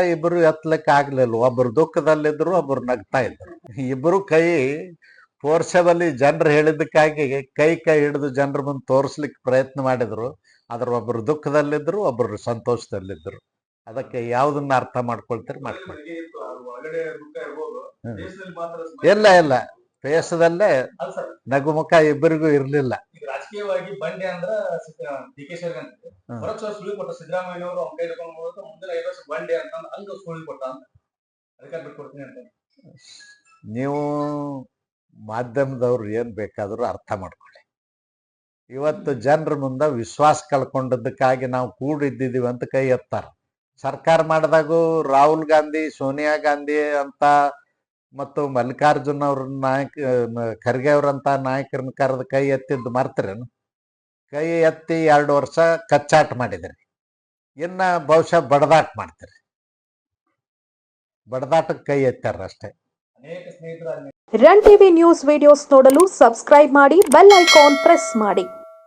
ಇಬ್ರು ಎತ್ತಲಿಕ್ಕೆ ಆಗ್ಲಿಲ್ಲ. ಒಬ್ರು ದುಃಖದಲ್ಲಿದ್ರು, ಒಬ್ರು ನಗ್ತಾ ಇದ್ರು. ಇಬ್ರು ಕೈ ಫೋರ್ಸಬಲಿ ಜನರು ಹೇಳಿದ್ದಕ್ಕಾಗಿ ಕೈ ಕೈ ಹಿಡಿದು ಜನರ ಮುಂದೆ ತೋರಿಸ್ಲಿಕ್ಕೆ ಪ್ರಯತ್ನ ಮಾಡಿದ್ರು. ಅದ್ರ ಒಬ್ರು ದುಃಖದಲ್ಲಿದ್ರು, ಒಬ್ರು ಸಂತೋಷದಲ್ಲಿದ್ರು. ಅದಕ್ಕೆ ಯಾವ್ದನ್ನ ಅರ್ಥ ಮಾಡ್ಕೊಳ್ತೀರಿ ಮಾತ್ರ ಇಲ್ಲ ಇಲ್ಲ. ದೇಶದಲ್ಲೇ ನಗುಮುಖ ಇಬ್ಬರಿಗೂ ಇರ್ಲಿಲ್ಲ. ರಾಜಕೀಯವಾಗಿ ಬಂಡೆ ಅಂದ್ರ ಡಿ ಕೆ ಶಿವರ್ಗ ಅಂತ ಹ್ಮ್. ಹೊರಗ್ ಸರ್ ಸುಳಿ ಕೊಟ್ಟ ಸಿದ್ದರಾಮಯ್ಯ ಅವರು ಅವ್ನ ಕೈ ಮುಂದಿನ ಐದು ವರ್ಷ ಬಂಡೆ ಅಂತ ಹಂಗ ಸುಳಿ ಕೊಟ್ಟ ಅಂತ ಅದಕ್ಕೆ ಬಿಟ್ಕೊಡ್ತೀನಿ ಅಂತ. ನೀವು ಮಾಧ್ಯಮದವ್ರು ಏನ್ ಬೇಕಾದ್ರೂ ಅರ್ಥ ಮಾಡ್ಕೊಳ್ಳಿ. ಇವತ್ತು ಜನರ ಮುಂದೆ ವಿಶ್ವಾಸ ಕಳ್ಕೊಂಡದ್ದಕ್ಕಾಗಿ ನಾವು ಕೂಡಿದ್ದೀವಿ ಅಂತ ಕೈ ಎತ್ತಾರ. ಸರ್ಕಾರ ಮಾಡಿದಾಗೂ ರಾಹುಲ್ ಗಾಂಧಿ ಸೋನಿಯಾ ಗಾಂಧಿ ಅಂತ ಮತ್ತು ಮಲ್ಲಿಕಾರ್ಜುನ್ ಅವ್ರ ನಾಯಕ ಖರ್ಗೆ ಅವ್ರಂತ ನಾಯಕರನ್ನ ಕರೆದ ಕೈ ಎತ್ತಿದ್ದು ಮರ್ತರೇನು ಕೈ ಎತ್ತಿ ಎರಡು ವರ್ಷ ಕಚ್ಚಾಟ ಮಾಡಿದ್ರಿ. ಇನ್ನ ಬಹುಶಃ ಬಡದಾಟ ಮಾಡ್ತಾರೆ. ಬಡದಾಟಕ್ಕೆ ಕೈ ಎತ್ತಾರ ಅಷ್ಟೇ. ಅನೇಕ ಸ್ನೇಹಿತರು ರನ್ ಟಿವಿ ನ್ಯೂಸ್ ವಿಡಿಯೋಸ್ ನೋಡಲು ಸಬ್ಸ್ಕ್ರೈಬ್ ಮಾಡಿ ಬೆಲ್ ಐಕಾನ್ ಪ್ರೆಸ್ ಮಾಡಿ.